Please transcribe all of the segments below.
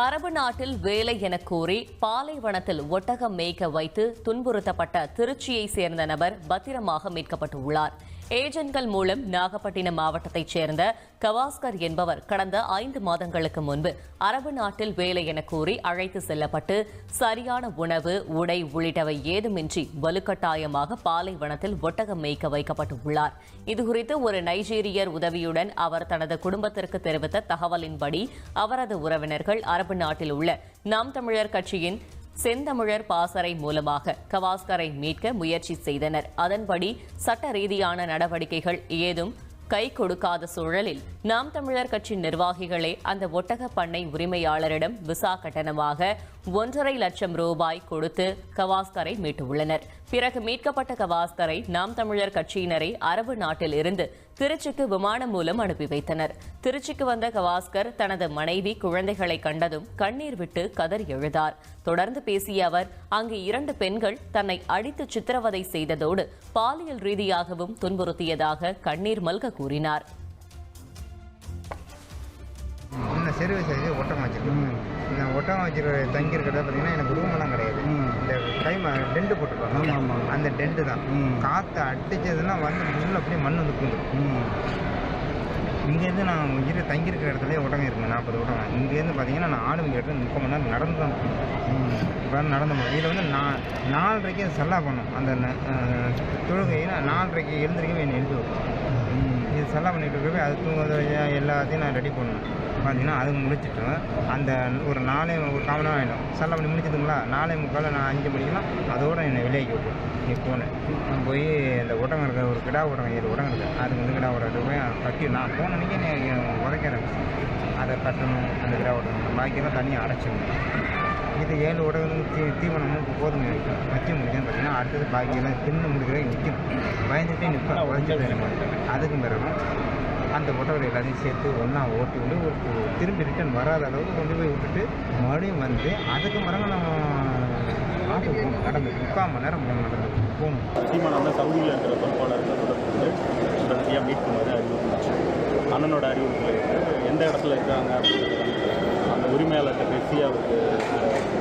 அரபு நாட்டில் வேலை என கூறி பாலைவனத்தில் ஒட்டகம் மேய்க்க வைத்து துன்புறுத்தப்பட்ட திருச்சியை சேர்ந்த நபர் பத்திரமாக மீட்கப்பட்டுள்ளார். ஏஜென்ட்கள் மூலம் நாகப்பட்டினம் மாவட்டத்தைச் சேர்ந்த கவாஸ்கர் என்பவர் கடந்த ஐந்து மாதங்களுக்கு முன்பு அரபு நாட்டில் வேலை என கூறி அழைத்து செல்லப்பட்டு சரியான உணவு உடை உள்ளிட்டவை ஏதுமின்றி வலுக்கட்டாயமாக பாலைவனத்தில் ஒட்டகம் மேய்க்க வைக்கப்பட்டுள்ளார். இதுகுறித்து ஒரு நைஜீரியர் உதவியுடன் அவர் தனது குடும்பத்திற்கு தெரிவித்த தகவலின்படி அவரது உறவினர்கள் அரபு நாட்டில் உள்ள நாம் தமிழர் கட்சியின் செந்தமிழர் பாசறை மூலமாக கவாஸ்கரை மீட்க முயற்சி செய்தனர். அதன்படி சட்ட ரீதியான நடவடிக்கைகள் ஏதும் கை கொடுக்காத சூழலில் நாம் தமிழர் கட்சி நிர்வாகிகளே அந்த ஒட்டக பண்ணை உரிமையாளரிடம் விசா கட்டணமாக ஒன்றரை லட்சம் ரூபாய் கொடுத்து கவாஸ்கரை மீட்டுள்ளனர். பிறகு மீட்கப்பட்ட கவாஸ்கரை நாம் தமிழர் கட்சியினரை அரபு நாட்டில் இருந்து திருச்சிக்கு விமானம் மூலம் அனுப்பி வைத்தனர். திருச்சிக்கு வந்த கவாஸ்கர் தனது மனைவி குழந்தைகளை கண்டதும் கண்ணீர் விட்டு கதறி எழுதார் தொடர்ந்து பேசிய அவர் அங்கு இரண்டு பெண்கள் தன்னை அடித்து சித்திரவதை செய்ததோடு பாலியல் ரீதியாகவும் துன்புறுத்தியதாக கண்ணீர் மல்க கூறினார். இன்னும் சிறு வயசு ஒட்டகம் வச்சிருக்கேன். இந்த ஒட்டகம் வச்சிருக்க தங்கி இருக்கிறத பார்த்தீங்கன்னா எனக்கு ரூமெல்லாம் கிடையாது. இந்த கை டெண்டு போட்டுருப்பாங்க. அந்த டெண்டு தான். காற்று அடிச்சதுன்னா வந்து உள்ள அப்படியே மண் வந்து பூந்துடும் இங்கேருந்து நான் இரு தங்கியிருக்கிற இடத்துலயே ஒட்டகம் இருக்குங்க நாற்பது ஒட்டகம். இங்கேருந்து பார்த்தீங்கன்னா நான் ஆடு இடத்துல முப்பது மணி நேரம் நடந்து தான். இப்போ நடந்து போகணும். இதில் வந்து நான் நாலரைக்கு சல்லா பண்ணும் அந்த தொழுகையை நாலரைக்கு எழுந்திரிக்கவே என்னை எழுதி செல்லாக பண்ணிகிட்டு சல்லா இருக்கவே அது தூங்குறது எல்லாத்தையும் நான் ரெடி பண்ணணும். பார்த்தீங்கன்னா அது முடிச்சிட்டு அந்த ஒரு நாலே ஒரு காமன் ஆகிடும் சல்லா பண்ணி முடிச்சதுங்களா? நாலே முக்கால் நான் அஞ்சு மணிக்கெல்லாம் அதோடு என்னை விலைக்கு விட்டு நீ போனேன். நான் போய் இந்த உடம்பு இருக்க ஒரு கிடா உடம்பு ஏழு உடம்பு இருக்குது அதுக்கு வந்து கிடா உடம்பு போய் கட்டி நான் போன அன்றைக்கி நீ உதைக்கிறேன் அதை கட்டணும் அந்த கிடா உடம்பு பாக்கியெல்லாம் தனியாக அடைச்சிடணும். இது ஏழு உடகு தீ தீவனமும் போதும் இருக்கும் மத்தியம் முடிஞ்சேன்னு பார்த்தீங்கன்னா அடுத்தது பாக்கியெல்லாம் தின்னு முடிக்கிறே நிற்கும். பயந்துட்டே நிற்பேன் உழைச்சிட்டு அதுக்கு பிறகு அந்த ஒட்டகரை எல்லாத்தையும் சேர்த்து ஒன்றா ஓட்டி விட்டு ஒரு திரும்பி ரிட்டர்ன் வராத அளவுக்கு கொண்டு போய் விட்டுட்டு மறுபடியும் வந்து அதுக்கு பிறகு நம்ம ஆட்டுக்கு போகணும் நடந்து முக்கால் மணி நேரம் போகணும் நடந்து போகணும். சீமான் வந்து சவுதியில் இருக்கிற பொறுப்பாளர்கள் தொடர்பு வந்து உடனடியாக மீட்குமாறு அறிவுறுத்துச்சு அண்ணனோட அறிவுறுத்தல் எந்த இடத்துல இருக்காங்க அப்படிங்கிறது உரிமையாளர்கிட்ட பேசி அவருக்கு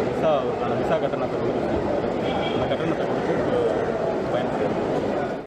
விசா அவருக்கான விசா கட்டணத்தை